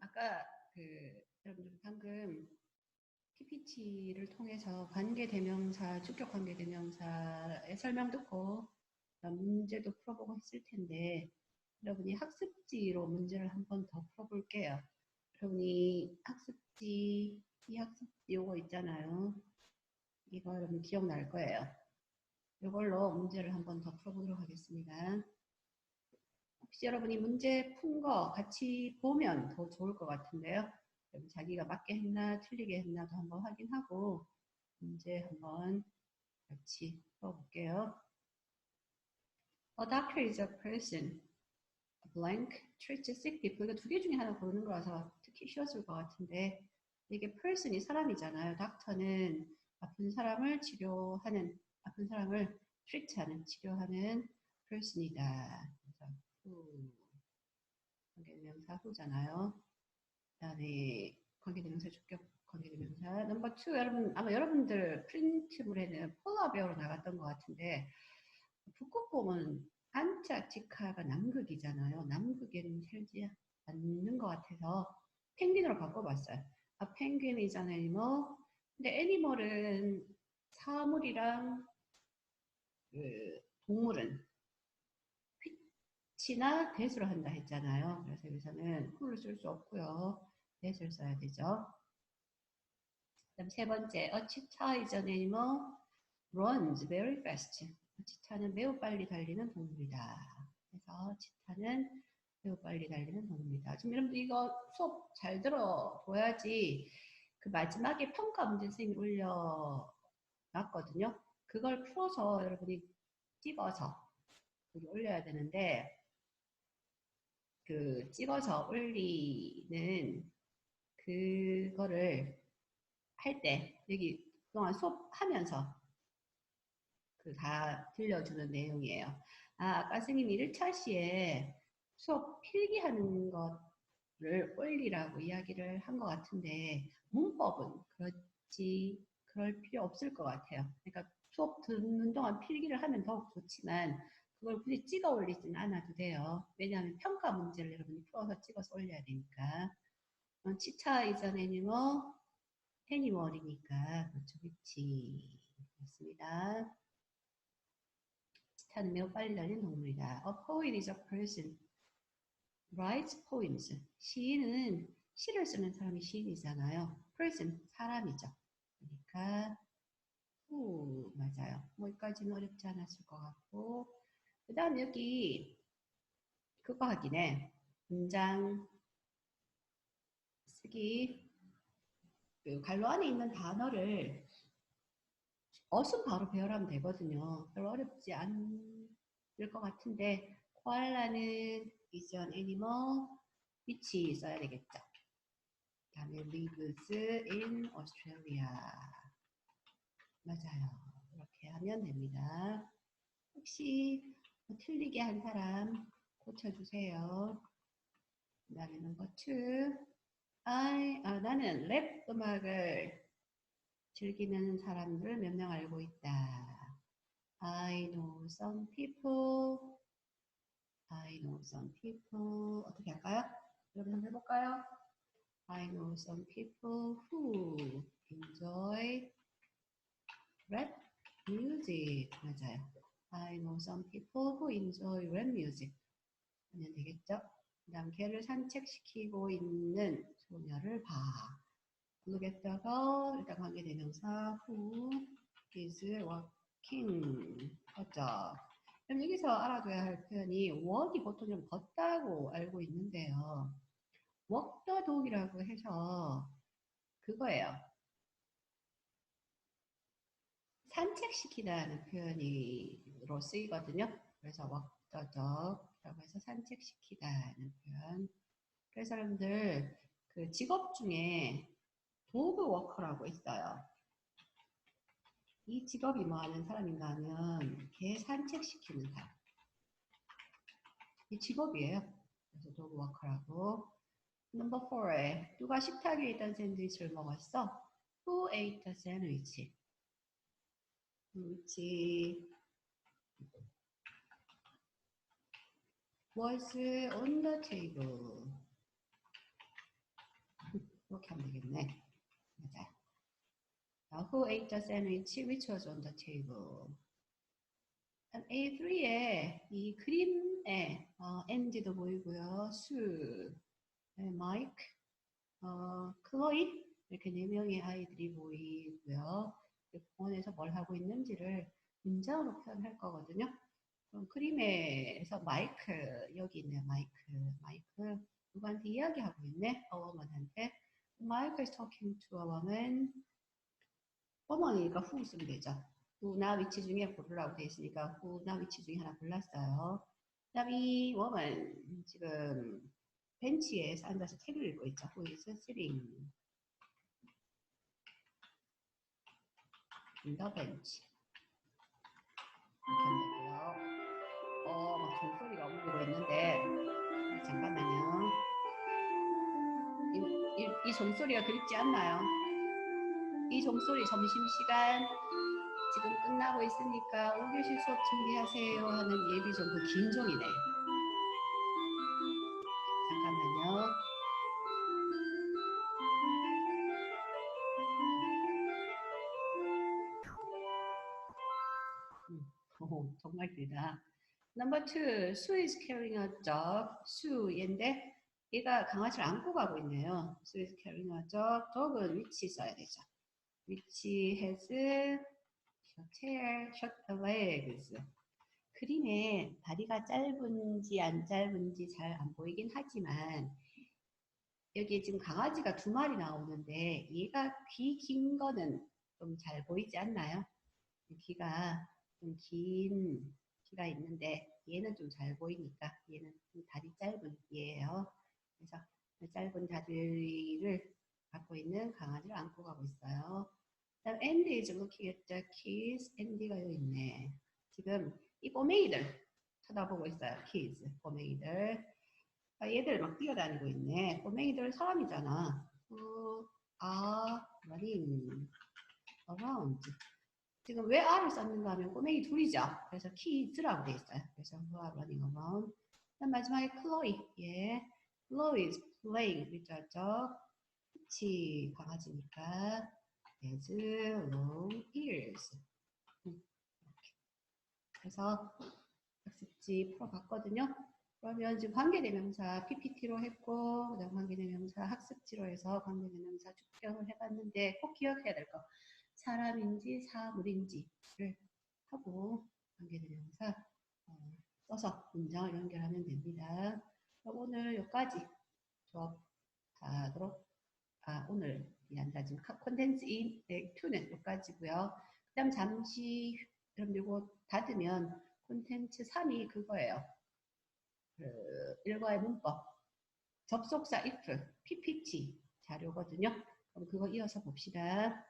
아까 그 여러분들 방금 PPT를 통해서 관계대명사, 주격 관계대명사의 설명 듣고 문제도 풀어보고 했을 텐데 여러분이 학습지로 문제를 한 번 더 풀어볼게요. 여러분이 학습지, 이 학습지 요거 있잖아요. 이거 여러분 기억날 거예요. 이걸로 문제를 한 번 더 풀어보도록 하겠습니다. 혹시 여러분이 문제 푼 거 같이 보면 더 좋을 것 같은데요. 자기가 맞게 했나 틀리게 했나도 한번 확인하고 문제 한번 같이 풀어볼게요. A doctor is a person. Blank treats sick people. 이거 두 개 중에 하나 고르는 거라서 특히 쉬웠을 것 같은데 이게 person이 사람이잖아요. 닥터는 아픈 사람을 치료하는 아픈 사람을 treat하는 치료하는 person이다. 후 관계대명사 후잖아요. 그다음에 관계대명사 주격 관계대명사 넘버 2 여러분 아마 여러분들 프린트물에는 폴라베어로 나갔던 것 같은데 북극곰은 안타티카가 남극이잖아요. 남극에는 살지 않는 것 같아서 펭귄으로 바꿔봤어요. 아, 펭귄 is an animal. 근데 애니멀은 사물이랑 그 동물은 휘 치나 대수를 한다 했잖아요. 그래서 여기서는 who를 쓸수 없고요. 대수를 써야 되죠. 그다음 세 번째, a cheetah is an animal runs very fast. 치타는 매우 빨리 달리는 동물이다. 그래서 치타는 매우 빨리 달리는 동물이다. 지금 여러분들 이거 수업 잘 들어둬야지 그 마지막에 평가 문제 선생님이 올려놨거든요. 그걸 풀어서 여러분이 찍어서 여기 올려야 되는데 그 찍어서 올리는 그거를 할 때 여기 그동안 수업하면서 그 다 들려주는 내용이에요. 아, 아까 선생님이 1차 시에 수업 필기하는 것을 올리라고 이야기를 한 것 같은데 문법은 그렇지 그럴 필요 없을 것 같아요. 그러니까 수업 듣는 동안 필기를 하면 더욱 좋지만 그걸 굳이 찍어 올리지는 않아도 돼요. 왜냐하면 평가 문제를 여러분이 풀어서 찍어서 올려야 되니까. 치차 이전 애니멀, 애니멀이니까 그렇죠. 그치. 맞습니다. 치타는 매우 빨리 달리는 동물이다. A poet is a person. writes poems. 시인은 시를 쓰는 사람이 시인이잖아요. person, 사람이죠. 그러니까 후, 맞아요. 뭐 여기까지는 어렵지 않았을 것 같고 그 다음 여기 그거 하기네. 문장 쓰기 그 갈로 안에 있는 단어를 어순 바로 배열하면 되거든요. 별로 어렵지 않을 것 같은데 코알라는 is an animal which 써야 되겠죠. 그 다음에 lives in Australia 맞아요. 이렇게 하면 됩니다. 혹시 뭐 틀리게 한 사람 고쳐주세요. 그 다음에 넘버 2 I, 아, 나는 랩 음악을 즐기는 사람들을 몇 명 알고 있다. I know some people. I know some people. 어떻게 할까요? 여러분 한번 해볼까요? I know some people who enjoy rap music. 맞아요. I know some people who enjoy rap music. 하면 되겠죠? 그 다음 걔를 산책시키고 있는 소녀를 봐. look girl. 일단 관계대명사 who is walking. 걷죠. 그럼 여기서 알아둬야 할 표현이 walk이 보통 좀 걷다고 알고 있는데요. walk the dog이라고 해서 그거예요. 산책시키다는 표현 으로 쓰이거든요. 그래서 dog라고 해서 산책시키다는 표현. 그래서 여러분들 그 직업 중에 도그 워커라고 있어요. 이 직업이 뭐 하는 사람인가 하면 개 산책시키는 사람. 이 직업이에요. 그래서 도그 워커라고. 넘버 4에 누가 식탁 위에 있던 샌드위치를 먹었어? Who ate the sandwich? which was on the table. 이렇게 하면 되겠네. 맞아요. 자, who ate the sandwich which was on the table? A3에 이 그림에 어, 앤디도 보이고요. 수, 네, 마이크, 어, 클로이 이렇게 네 명의 아이들이 보이고요. 그 공원에서 뭘 하고 있는지를 문장으로 표현할 거거든요. 그럼 그림에서 마이크 여기 있네요. 마이크, 마이크 누구한테 이야기하고 있네? A woman한테. Mike is talking to a woman. woman이니까 who 쓰면 되죠. who나 위치 중에 고르라고 되어 있으니까 who나 위치 중에 하나 골랐어요. 그 다음 이 woman 지금 벤치에 앉아서 책을 읽고 있죠. who is sitting in the bench. 이렇게 어, 막 종소리가 울리고 있는데 잠깐만요. 이, 이, 이 종소리가 그립지 않나요? 이 종소리 점심시간 지금 끝나고 있으니까 5교시 수업 준비하세요 하는 예비 종 그 긴 종이네. 잠깐만요. 음, 오, 정말 길다. Number two, Sue is carrying a dog. Sue인데 얘가 강아지를 안고 가고 있네요. Sue is carrying a dog. dog은 which 써야 되죠. which has short hair, short legs. 그림에 다리가 짧은지 안 짧은지 잘 안 보이긴 하지만 여기 지금 강아지가 두 마리 나오는데 얘가 귀 긴 거는 좀 잘 보이지 않나요? 귀가 좀 긴 귀가 있는데 얘는 좀 잘 보이니까 얘는 좀 다리 짧은 귀예요. 그래서 그 짧은 다리를 갖고 있는 강아지를 안고 가고 있어요. 그다음 Andy is looking at the kids. Andy가 여기 있네. 지금 이 꼬맹이들 쳐다보고 있어요. kids, 꼬맹이들. 아, 얘들 막 뛰어다니고 있네. 꼬맹이들 사람이잖아. Who are running around. 지금 왜 R을 썼는가 하면 꼬맹이 둘이죠. 그래서 kids라고 돼 있어요. 그래서 who are running around. 그다음 마지막에 Chloe. 예. Chloe is playing with a dog. 그치, 강아지니까. has long ears. 그래서 학습지 풀어봤거든요. 그러면 지금 관계대명사 PPT로 했고, 그다음 관계대명사 학습지로 해서 관계대명사 축경을 해봤는데 꼭 기억해야 될 거. 사람인지 사물인지를 하고 관계대명사 어, 써서 문장을 연결하면 됩니다. 그럼 오늘 여기까지 수업하도록 아, 오늘 미안다 지금 콘텐츠 2, 네, 2는 여기까지고요. 그 다음 잠시 여러분들 이거 닫으면 콘텐츠 3이 그거예요. 그 일과의 문법, 접속사 if, PPT 자료거든요. 그럼 그거 이어서 봅시다.